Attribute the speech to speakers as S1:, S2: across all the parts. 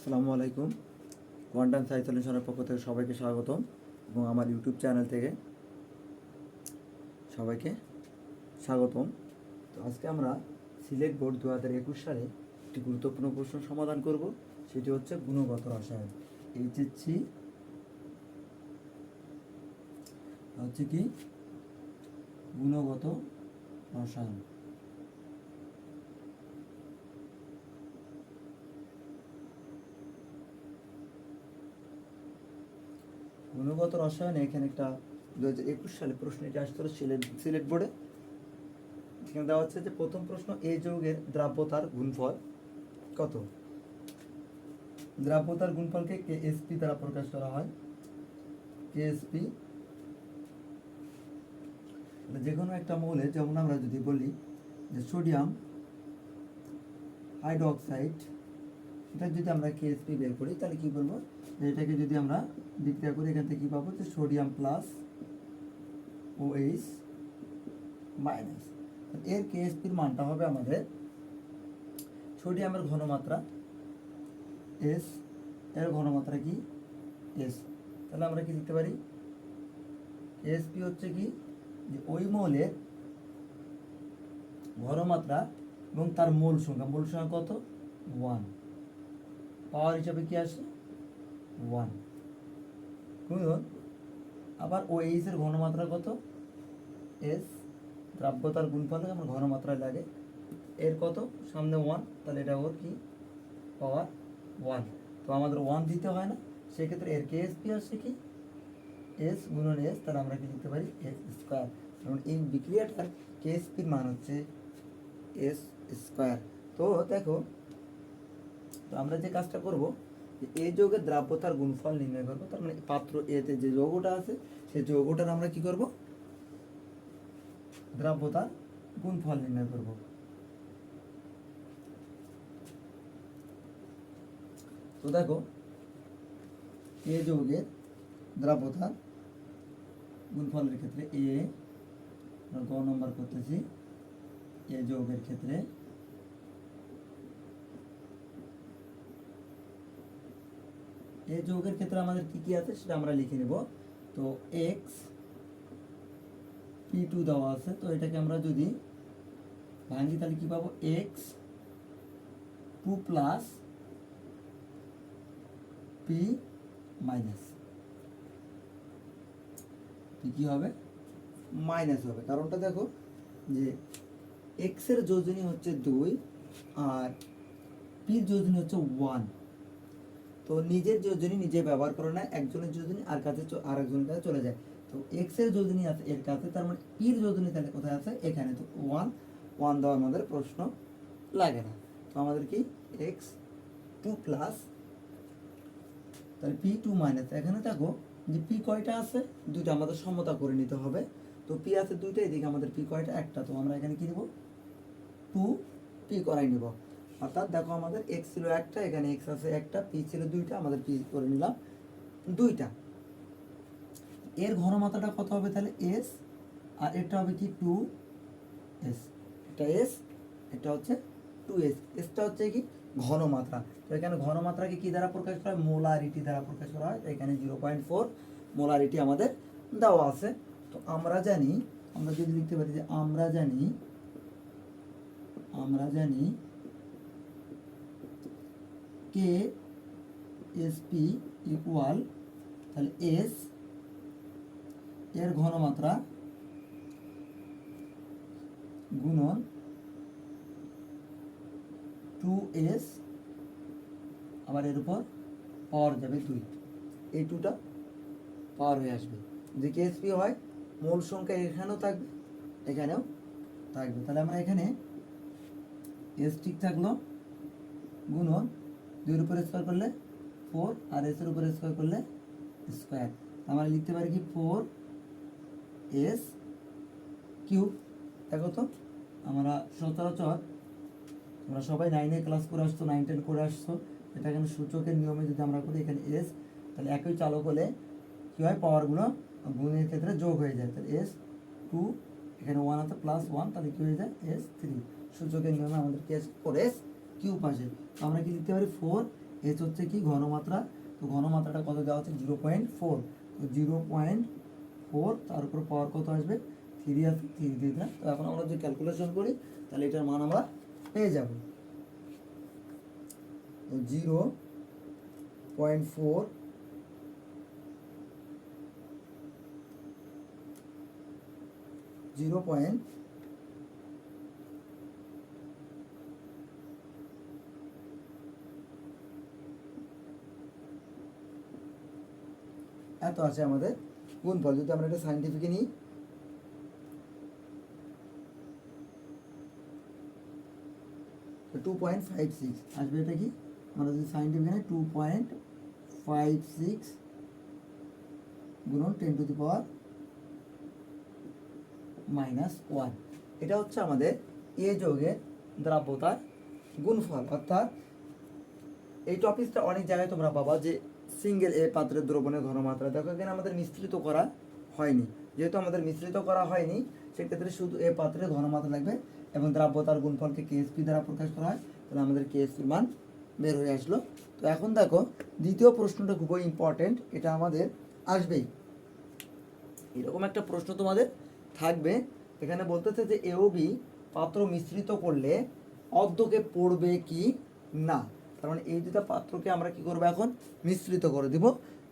S1: আসসালামু আলাইকুম। কোয়ান্টাম সাই সলিউশনের পক্ষ থেকে সবাইকে স্বাগতম এবং আমার ইউটিউব চ্যানেল থেকে সবাইকে স্বাগতম। তো আজকে আমরা সিলেট বোর্ড দু হাজার একুশ সালে একটি গুরুত্বপূর্ণ প্রশ্ন সমাধান করব, সেটি হচ্ছে গুণগত রসায়ন। এইচএসসি হচ্ছে কি? গুণগত রসায়ন। গুণগত রসায়নে এখানে একটা দু হাজার একুশ সালে প্রশ্ন এটা আসছিল সিলেট সিলেট বোর্ডে। এখানে দেওয়া হচ্ছে যে প্রথম প্রশ্ন এই যৌগের দ্রাব্যতার গুণফল কত? দ্রাব্যতার গুণফলকে কে এসপি দ্বারা প্রকাশ করা হয়। কে এসপি যে কোনো একটা মৌলে, যেমন আমরা যদি বলি যে সোডিয়াম হাইড্রোক্সাইড, এটা যদি আমরা কে কেএসপি বের করি, তাহলে কি বলব? এটাকে যদি আমরা বিক্রিয়া করি এখান থেকে কি পাবো? যে sodium plus O H minus এর কেএসপির মানটা হবে আমাদের সোডিয়ামের ঘনমাত্রা এস এর ঘনমাত্রা কি? এস তাহলে আমরা কি লিখতে পারি? এসপি হচ্ছে কি? যে ওই মৌলের ঘনমাত্রা এবং তার মোল সংখ্যা। মোল সংখ্যা কত? ওয়ান পাওয়ার হিসাবে কি আসে? ওয়ান গুণন আবার ও এইচ এর ঘনমাত্রা কত? এস দ্রাব্যতার গুণফলে আমার ঘনমাত্রায় লাগে। এর কত? সামনে ওয়ান তাহলে এটা ওর কি? পাওয়ার ওয়ান তো আমাদের ওয়ান দিতে হয় না, সেক্ষেত্রে এর কেএসপি আসছে কি? এস গুণন এস তাহলে আমরা কি লিখতে পারি? এস স্কোয়ার কারণ এই বিক্রিয়াটার কেএসপির মান হচ্ছে এস স্কোয়ার তো দেখো, তো আমরা যে কাজটা করব এই যৌগের দ্রাব্যতার গুণফল নির্ণয় করব। তার মানে পাত্র এতে যে যৌগটা আছে, সেই যৌগটার আমরা কি করব? দ্রাব্যতার গুণফল নির্ণয় করব। তো দেখো, এ যৌগের দ্রাব্যতার গুণফলের ক্ষেত্রে এ গ নম্বর করতেছি, এ যৌগের ক্ষেত্রে এই যৌগের ক্ষেত্রে আমাদের কি কি আছে সেটা আমরা লিখে নেব। তো এক্স পি টু দেওয়া আছে, তো এটাকে আমরা যদি ভাঙি তাহলে কি পাবো? X two plus P minus কি হবে? মাইনাস হবে। কারণটা দেখো যে এক্সের যোজনী হচ্ছে দুই আর পির যোজনী হচ্ছে ওয়ান তো নিজের যোজনী নিজে ব্যবহার করে না, একজনের যোজনী আর কাছে চ- আর একজনের কাছে চলে যায়। তো এক্সের যোজনী আছে এর কাছে তার মানে পির যোজনী তাহলে কোথায় আছে? এখানে। তো ওয়ান ওয়ান দেওয়া আমাদের প্রশ্ন লাগে না। তো আমাদের কি? এক্স টু প্লাস তাহলে পি টু মাইনাস এখানে দেখো যে পি কয়টা আছে? দুইটা আমাদের সমতা করে নিতে হবে। তো পি আছে দুইটা, এদিকে আমাদের পি কয়টা? একটা। তো আমরা এখানে কি দেবো? টু পি করাই নিব। অর্থাৎ দেখো আমাদের এক্স ছিল একটা, এখানে এক্স আছে একটা পি ছিল দুইটা, আমাদের পি করে নিলাম দুইটা। এর ঘনমাত্রাটা কত হবে তাহলে? এস আর এটা হবে কি? টু এস এটা এস এটা হচ্ছে টু এস এসটা হচ্ছে কি? ঘনমাত্রা। তো এখানে ঘনমাত্রাকে কি দ্বারা প্রকাশ করা হয়? মোলারিটি দ্বারা প্রকাশ করা হয়। এখানে জিরো পয়েন্ট ফোর মোলারিটি আমাদের দেওয়া আছে। তো আমরা জানি, আমরা যদি লিখতে পারি যে আমরা জানি আমরা জানি কে এস পি ইকুয়াল তাহলে এস এর ঘনমাত্রা গুণন টু এস আবার এর উপর পাওয়ার যাবে দুই। এই টুটা পাওয়ার হয়ে আসবে। যদি কেএসপি হয়, মূল সংখ্যা এখানেও থাকবে এখানেও থাকবে। তাহলে আমরা এখানে এস ঠিক থাকল, গুণন দুইয়ের উপরে স্কোয়ার করলে ফোর আর এসের উপরে স্কোয়ার করলে স্কোয়ার আমরা লিখতে পারি কি? ফোর এস কিউব দেখো তো, আমরা সচরাচর আমরা সবাই নাইনে ক্লাস করে আসছো নাইন টেন করে আসছো, এটা এখানে সূচকের নিয়মে যদি আমরা করি এখানে এস তাহলে একই চালক হলে কী হয়? পাওয়ারগুলো গুণের ক্ষেত্রে যোগ হয়ে যায়। তাহলে এস টু এখানে ওয়ান আছে প্লাস ওয়ান তাহলে কী হয়ে যায়? এস থ্রি সূচকের নিয়মে আমাদের কি আছে? ফোর এস কিউব আসে তো আমরা কি লিখতে পারি? ফোর এইচ হচ্ছে কি? ঘনমাত্রা। তো ঘনমাত্রাটা কত দেওয়া হচ্ছে? জিরো পয়েন্ট ফোর তো জিরো পয়েন্ট ফোর তার উপর পাওয়ার কত আসবে? থ্রি আর থ্রি দিলাম। তো এখন আমরা যদি ক্যালকুলেশন করি, তাহলে এটার মান আমরা পেয়ে যাব। তো zero point four zero point এত আছে আমাদের। গুণফল যদি আমরা এটা সাইন্টিফিকে নিই। টু পয়েন্ট ফাইভ সিক্স আসবে এটা কি? আমরা যদি সাইন্টিফিকে নিই টু পয়েন্ট ফাইভ সিক্স গুণন ten to the power minus one এটা হচ্ছে আমাদের এ যোগের দ্রাব্যতার গুণফল। অর্থাৎ এই টপিকটা অনেক জায়গায় তোমরা পাবা যে সিঙ্গেল এ পাত্রের দ্রবণের ঘনমাত্রা দেখো এখানে আমাদের মিশ্রিত করা হয়নি। যেহেতু আমাদের মিশ্রিত করা হয়নি, সেক্ষেত্রে শুধু এ পাত্রের ঘনমাত্রা লাগবে এবং দ্রাব্যতার গুণফলকে কেএসপি দ্বারা প্রকাশ করা হয়, তাহলে আমাদের কেএসপির মান বের হয়ে আসলো। তো এখন দেখো, দ্বিতীয় প্রশ্নটা খুবই ইম্পর্টেন্ট এটা আমাদের আসবেই। এরকম একটা প্রশ্ন তোমাদের থাকবে এখানে বলতেছে যে এ ও বি পাত্র মিশ্রিত করলে অর্ধকে পড়বে কি? না। তার মানে এই দুটা পাত্রকে আমরা কি করব এখন? মিশ্রিত করে দিব।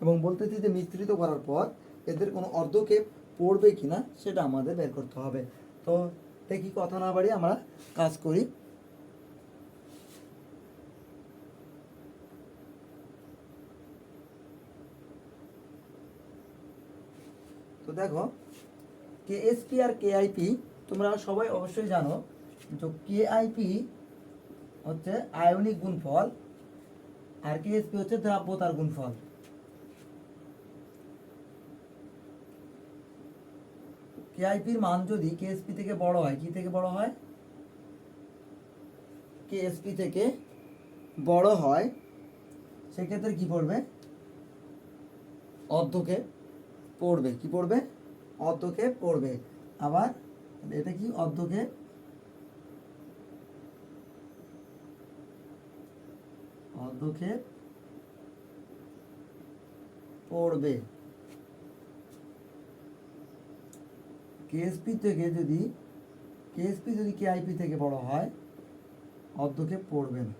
S1: এবং বলতেছি যে মিশ্রিত করার পর এদের কোনো অর্ধকে পড়বে কি না সেটা আমাদের বের করতে হবে। তো দেখি কথা না বাড়ি আমরা কাজ করি। তো দেখো কেএসপি আর কেআইপি তোমরা সবাই অবশ্যই জানো তো কেআইপি হচ্ছে আয়নিক গুণফল, আর কেএসপি হচ্ছে দ্রাব্যতার গুণফল। কেআইপির মান যদি কেএসপি থেকে বড় হয়, কি থেকে বড় হয়? কেএসপি থেকে বড় হয়, সেক্ষেত্রে কি পড়বে? অর্ধকে পড়বে। কি পড়বে? অর্ধকে পড়বে। আবার এটা কি? অর্ধকে অর্ধকে পড়বে। কেএসপি থেকে যদি কেএসপি যদি কেআইপি থেকে বড় হয়, অর্ধকে পড়বে না।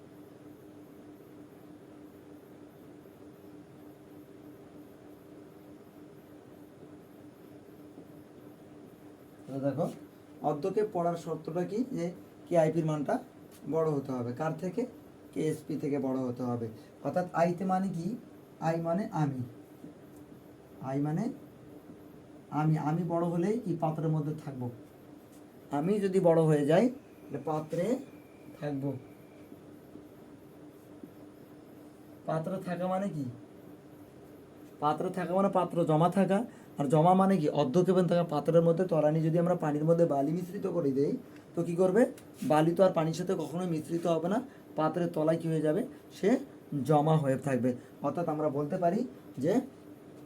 S1: দেখো, অর্ধকে পড়ার শর্তটা কি? যে কেআইপির মানটা বড় হতে হবে। কার থেকে? কেএসপি থেকে বড় হতে হবে। অর্থাৎ আইতে মানে কি? আই মানে আমি। আই মানে আমি। আমি বড় হলেই কি পাত্রের মধ্যে থাকব। আমি যদি বড় হয়ে যাই পাত্রে থাকব। পাত্র থাকা মানে কি? পাত্র থাকা মানে পাত্র, জমা থাকা। আর জমা মানে কি? অর্ধকেপন থাকা পাত্রের মধ্যে। তরানি যদি আমরা পানির মধ্যে বালি মিশ্রিত করে দেই, তো কি করবে? বালি তো আর পানির সাথে কখনোই মিশ্রিত হবে না। পাত্রের তলায় কি হয়ে যাবে? সে জমা হয়ে থাকবে। অর্থাৎ আমরা বলতে পারি যে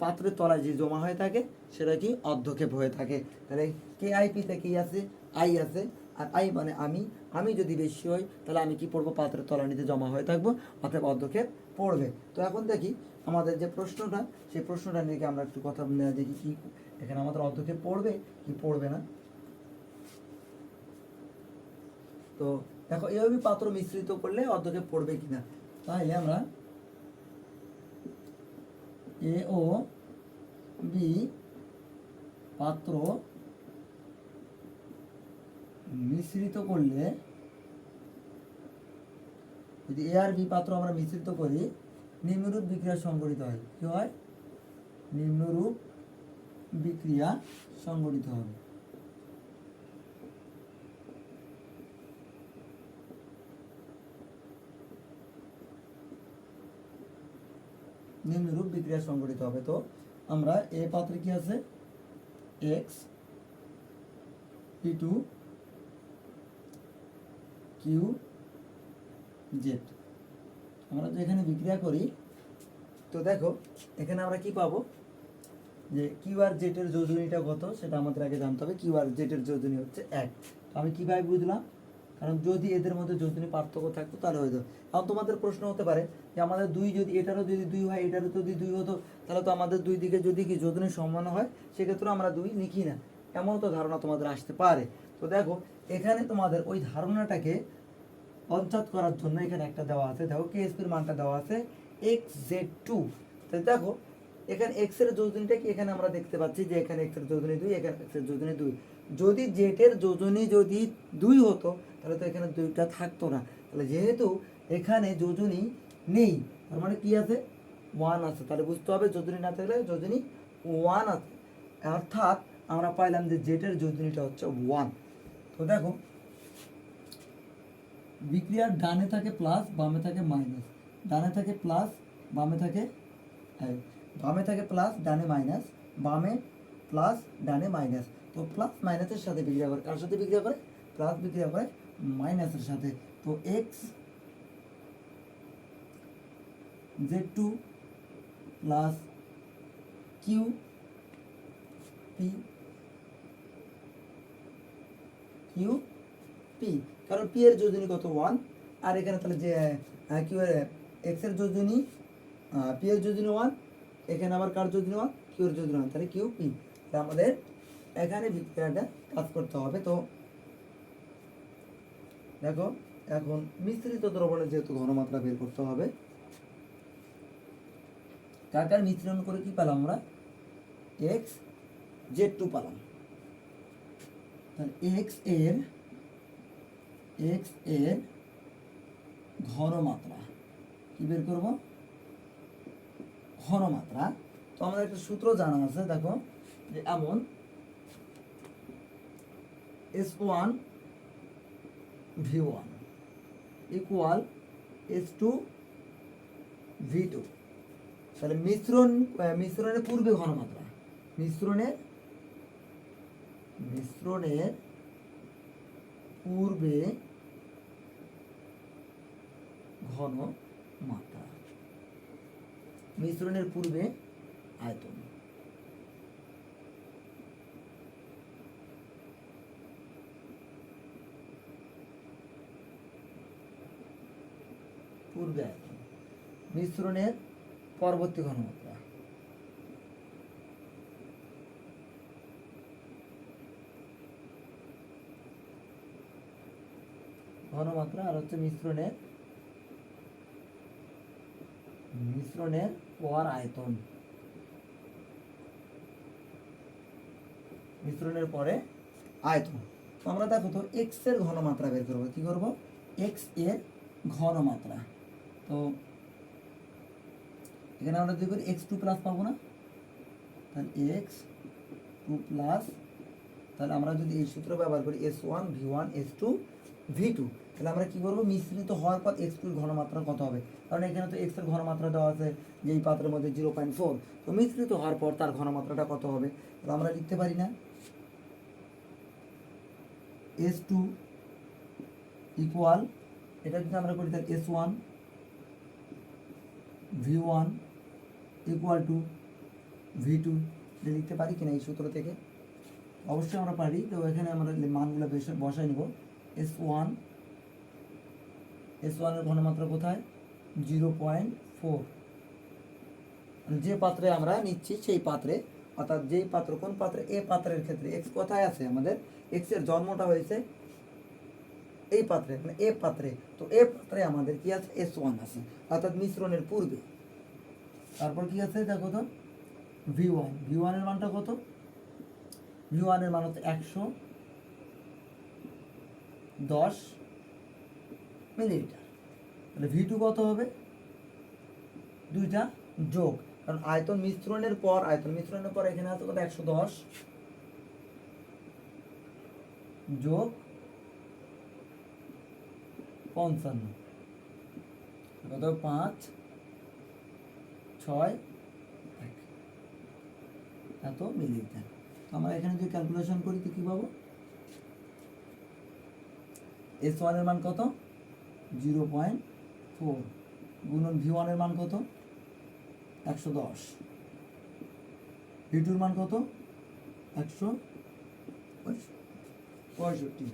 S1: পাত্রের তলায় যে জমা হয়ে থাকে, সেটা কি অর্ধক্ষেপ হয়ে থাকে। তাহলে কে আইপিতে কি আছে? আই আছে। আর আই মানে আমি। আমি যদি বেশি হই, তাহলে আমি কি পড়ব? পাত্রের তলা তলানিতে জমা হয়ে থাকব, অর্থাৎ অর্ধক্ষেপ পড়বে। তো এখন দেখি আমাদের যে প্রশ্নটা, সেই প্রশ্নটা নিয়ে আমরা একটু কথা দেখি কি এখানে আমাদের অর্ধক্ষেপ পড়বে কি পড়বে না? তো দেখো, এভাবে পাত্র মিশ্রিত করলে অর্ধক্ষেপ পড়বে কিনা? তাহলে আমরা এ, ও, বি পাত্র মিশ্রিত করলে, যদি এ আর বি পাত্র আমরা মিশ্রিত করি, নিম্নরূপ বিক্রিয়া সংগঠিত হয়। কি হয়? নিম্নরূপ বিক্রিয়া সংগঠিত হবে। নিম্নরূপ বিক্রিয়া সংঘটিত হবে। তো আমরা এ পাত্রে কি আছে? X P two Q Z আমরা যে এখানে বিক্রিয়া করি। তো দেখো, এখানে আমরা কি পাবো? যে কিউ আর জেটের যোজনীটা কত? সেটা আমাদের আগে জানতে হবে। কিউ আর জেটের যোজনী হচ্ছে এক। আমি কীভাবে বুঝলাম? কারণ যদি এদের মধ্যে যোজনী পার্থক্য থাকতো, তাহলে হয়ে যেত এখন তোমাদের প্রশ্ন হতে পারে যে আমাদের দুই যদি, এটারও যদি দুই হয়, এটারও যদি দুই হতো, তাহলে তো আমাদের দুই দিকে যদি কি যোজনী সমান হয় সেক্ষেত্রে আমরা দুই লিখি না। এমন তো ধারণা তোমাদের আসতে পারে। তো দেখো, এখানে তোমাদের ওই ধারণাটাকে পঞ্চায়েত করার জন্য এখানে একটা দেওয়া আছে। দেখো, কে এসপির মানটা দেওয়া আছে? এক্স জেড টু তো দেখো এখানে এক্সের যোজনীটা কি এখানে আমরা দেখতে পাচ্ছি যে এখানে এক্সের যোজনী দুই, এখানে এক্সের যোজনী দুই। যদি জেড এর যোজনী যদি দুই হতো, তাহলে তো এখানে দুইটা থাকতো না। তাহলে যেহেতু এখানে যোজনী নেই, তার মানে কি আছে? ওয়ান আছে। তাহলে বুঝতে হবে যোজনী না থাকলে যোজনী ওয়ান আছে। অর্থাৎ আমরা পাইলাম যে জেটের যোজনীটা হচ্ছে ওয়ান তো দেখো, বিক্রিয়ার ডানে থাকে প্লাস বামে থাকে মাইনাস ডানে থাকে প্লাস বামে থাকে বামে থাকে প্লাস ডানে মাইনাস বামে প্লাস ডানে মাইনাস তো প্লাস মাইনাসের সাথে বিক্রিয়া করে, কার সাথে বিক্রিয়া করে? প্লাস বিক্রিয়া করে মাইনাসের সাথে। তো X Z two plus Q P Q P কারণ পি এর যোজনী কত? ওয়ান আর এখানে তাহলে যে কিউ এর এক্সের যোজনী পি এর যোজনী ওয়ান এখানে আবার কার যোজনী ওয়ান কিউ এর যোজনী ওয়ান তাহলে কিউ পি। আমাদের এখানে বিক্রিয়াটা কাজ করতে হবে। তো দেখো, এখন মিশ্রিত দ্রবণের যেহেতু ঘনমাত্রা বের করতে হবে কার কার মিশ্রণ করে কি পেলাম আমরা? এক্স জেড টু পেলাম। এক্সের এক্সের ঘনমাত্রা কি বের করব? ঘনমাত্রা। তো আমাদের একটা সূত্র জানা আছে, দেখো, যে এমন S one V one equal S two V two তাহলে মিশ্রণ মিশ্রণের পূর্বে ঘনমাত্রা। মিশ্রণের মিশ্রণের পূর্বে ঘন মাত্রা মিশ্রণের পূর্বে আয়তন। পূর্বে আয়তন। মিশ্রণের পরবর্তী ঘনমাত্রা। ঘনমাত্রা আর হচ্ছে মিশ্রণের মিশ্রণের পর আয়তন। মিশ্রণের পরে আয়তন। আমরা দেখো তো এক্সের ঘনমাত্রা বের করব। কি করব? এক্সের ঘনমাত্রা। তো এখানে আমরা যদি করি এক্স টু প্লাস পাবো না, তাহলে এক্স টু প্লাস তাহলে আমরা যদি এই সূত্র ব্যবহার করি S one V one S two V two তাহলে আমরা কি করব? মিশ্রিত হওয়ার পর এক্স টুর ঘনমাত্রা কত হবে? কারণ এখানে তো এক্সের ঘনমাত্রা দেওয়া আছে যে এই পাত্রের মধ্যে জিরো পয়েন্ট ফোর তো মিশ্রিত হওয়ার পর তার ঘনমাত্রাটা কত হবে? তাহলে আমরা লিখতে পারি না। এস টু ইকুয়াল এটা যদি আমরা করি তাহলে S one V one equal two V two এটা লিখতে পারি কিনা এই সূত্র থেকে? অবশ্যই আমরা পারি। তো এখানে আমরা মানগুলো বসাই নিব। এস ওয়ান এস ওয়ানের ঘনমাত্রা কোথায়? জিরো পয়েন্ট ফোর যে পাত্রে আমরা নিচ্ছি, সেই পাত্রে, অর্থাৎ যেই পাত্র, কোন পাত্রে? এ পাত্রের ক্ষেত্রে। এক্স কোথায় আছে? আমাদের এক্সের জন্মটা হয়েছে এই পাত্রে মানে এ পাত্রে। তো এ পাত্রে আমাদের কি আছে? এস ওয়ান আছে, অর্থাৎ মিশ্রণের পূর্বে। তারপর কি আছে? দেখো তো ভি ওয়ান ভি ওয়ানের মানটা কত? ভি ওয়ানের মান হচ্ছে একশো দশ। মিলিলিটার তাহলে ভি টু কত হবে? দুইটা যোগ। কারণ আয়তন মিশ্রণের পর, আয়তন মিশ্রণের পর এখানে আছে কত? একশো দশ। যোগ পঞ্চান্ন। কত? পাঁচ, ছয় এত মিলিলিটার তো আমরা এখানে যদি ক্যালকুলেশন করি, তো কী পাবো? এস ওয়ানের মান কত? জিরো পয়েন্ট ফোর গুণন ভি ওয়ানের মান কত? একশো দশ। ভি টুর মান কত? একশো পঁয়ষট্টি।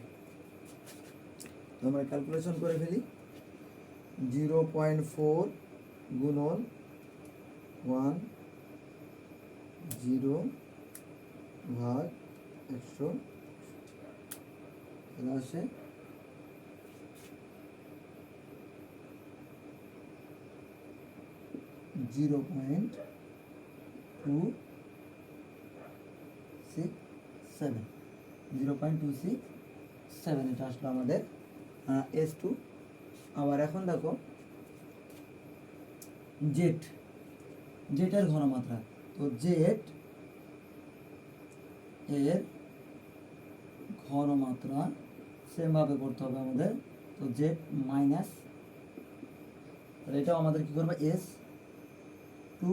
S1: তো আমরা ক্যালকুলেশন করে ফেলি। জিরো পয়েন্ট ফোর গুণন ওয়ান জিরো ভাগ একশো। আসে zero point two six seven zero point two six seven এটা আসলো আমাদের এস টু আবার এখন দেখো জেট জেটের ঘনমাত্রা। তো জেট এর ঘনমাত্রা সেমভাবে করতে হবে আমাদের। তো জেড মাইনাস তাহলে এটাও আমাদের কী করবে? এস টু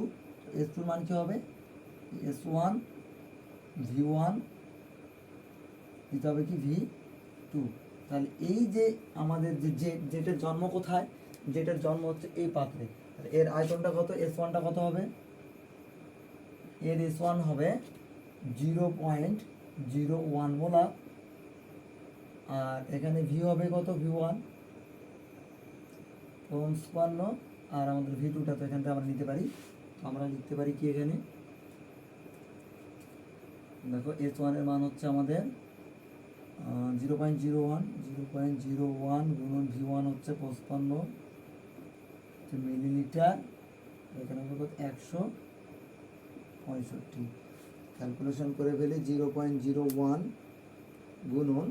S1: এস টুর মান কী হবে? এস ওয়ান ভি ওয়ান দিতে হবে কি? ভি টু তাহলে এই যে আমাদের যে জেটের জন্ম কোথায়? জেটের জন্ম হচ্ছে এই পাত্রে। এর আয়তনটা কত? এস ওয়ানটা কত হবে? এর এস ওয়ান হবে zero point zero one molar আর এখানে ভি হবে কত? ভি ওয়ান পঞ্চান্ন। আর আমাদের ভি টুটা তো এখান থেকে আমরা নিতে পারি আমরা লিখতে পারি কি এখানে? দেখো এস ওয়ানের মান হচ্ছে আমাদের zero point zero one zero point zero one গুণন ভি ওয়ান হচ্ছে পঁচপান্ন মিলিলিটার, এখানে হবে একশো পঁয়ষট্টি। ক্যালকুলেশন করে ফেলি জিরো পয়েন্ট জিরো ওয়ান গুণন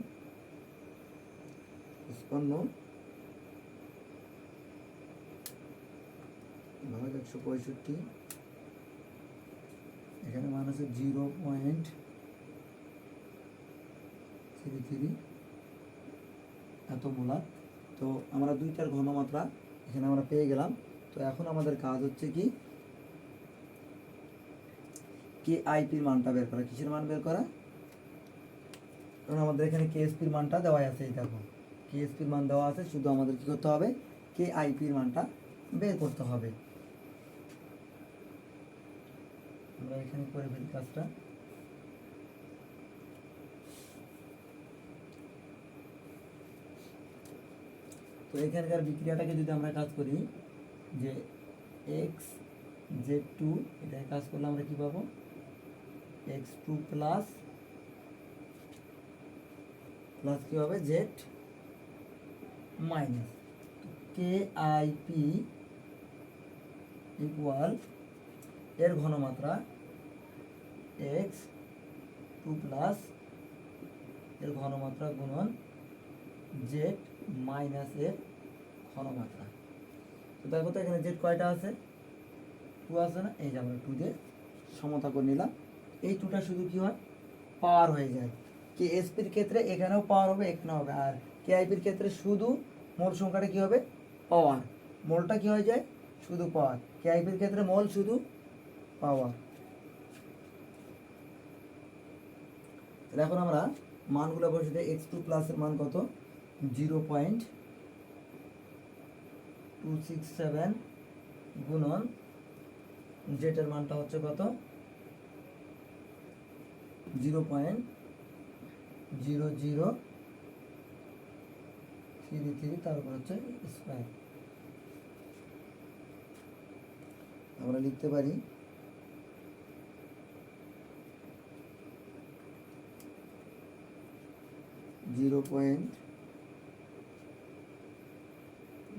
S1: পঁচপান্ন একশো পঁয়ষট্টি মান আছে জিরো পয়েন্ট থ্রি থ্রি এত মোলার। তো আমরা দুইটার ঘনমাত্রা এখানে আমরা পেয়ে গেলাম। তো এখন আমাদের কাজ হচ্ছে কি, কে আইপির মানটা বের করা, কিসের মান বের করা? কারণ আমাদের এখানে কেএসপির মানটা দেওয়া আছে, এই দেখো। কেএসপির মান দেওয়া আছে, শুধু আমাদের কি করতে হবে? কে আইপির মানটা বের করতে হবে। আমরা এখানে করে ফেলি কাজটা। তো এখানকার বিক্রিয়াটাকে যদি আমরা কাজ করি, যে এক্স জেড টু এটাকে কাজ করলে আমরা কি পাবো? এক্স টু প্লাস প্লাস কী হবে? Z minus K I P equal এর ঘনমাত্রা এক্স টু প্লাস এর ঘনমাত্রা গুণন জেড মাইনাস এর ঘনমাত্রা। তো দেখো তো এখানে জেড কয়টা আছে? টু আছে না? এই যে আমরা টু দিয়ে সমতা করে নিলাম। এই টুটা শুধু কি হয়? পাওয়ার হয়ে যায়। কে এসপির ক্ষেত্রে এখানেও পাওয়ার হবে এখানে হবে। আর কে আইপির ক্ষেত্রে শুধু মোল সংখ্যাটা কি হবে? পাওয়ার। মোলটা কি হয়ে যায়? শুধু পাওয়ার। কে আইপির ক্ষেত্রে মোল শুধু পাওয়ার। এখন আমরা মানগুলো বসে এক্স টু প্লাসের মান কত? Zero point two six seven গুণন জেটের মানটা হচ্ছে কত? Zero point zero zero three three তারপর হচ্ছে স্কোয়ার আমরা লিখতে পারি zero point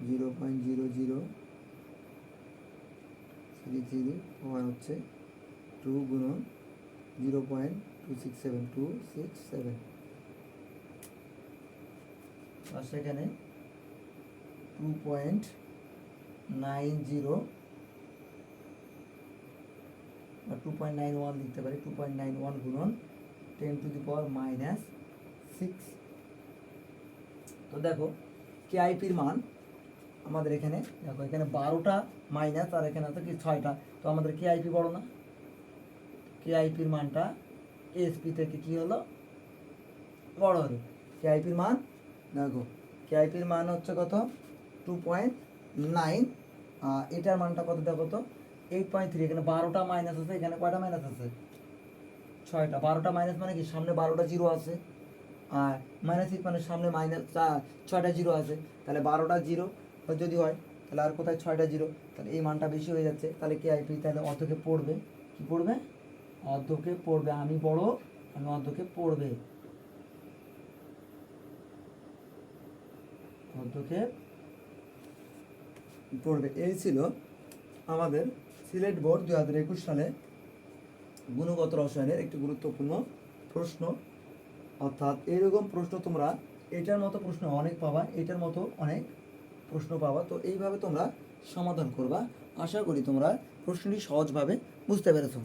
S1: zero point zero zero three three one হচ্ছে টু গুণন zero point two six seven two six seven আর সেখানে টু পয়েন্ট নাইন জিরো বা টু পয়েন্ট নাইন ওয়ান লিখতে পারি টু পয়েন্ট নাইন ওয়ান গুণন ten to the power minus six তো দেখো কে আইপির মান আমাদের এখানে, দেখো, এখানে বারোটা মাইনাস আর এখানে আছে কি ছয়টা। তো আমাদের কে আইপি বড় না। কে আইপির মানটা এসপি থেকে কি হলো? বড় হলো। কে আইপির মান, দেখো কে আইপির মান হচ্ছে কত? টু পয়েন্ট নাইন এটার মানটা কত দেখো তো? এইট পয়েন্ট থ্রি এখানে বারোটা মাইনাস আছে, এখানে কয়টা মাইনাস আছে? ছয়টা। বারোটা মাইনাস মানে কি? সামনে বারোটা জিরো আছে। আর মাইনাস সিক্স মানে সামনে মাইনাস ছয়টা জিরো আছে, তাহলে বারোটা জিরো যদি হয়, তাহলে আর কোথায় ছয়টা জিরো তাহলে এই মানটা বেশি হয়ে যাচ্ছে, তাহলে কে আইপি তাহলে অর্ধকে পড়বে? কি পড়বে? অর্ধকে পড়বে, আমি বড়, আমি অর্ধকে পড়বে। অর্ধকে পড়বে। এই ছিল আমাদের সিলেট বোর্ড দুই হাজার একুশ সালে গুণগত রসায়নের একটি গুরুত্বপূর্ণ প্রশ্ন। অর্থাৎ এরকম প্রশ্ন তোমরা এটার মতো প্রশ্ন অনেক পাবা, এটার মতো অনেক প্রশ্ন পাবা। তো এইভাবে তোমরা সমাধান করবা। আশা করি তোমরা প্রশ্নটি সহজভাবে বুঝতে পেরেছ।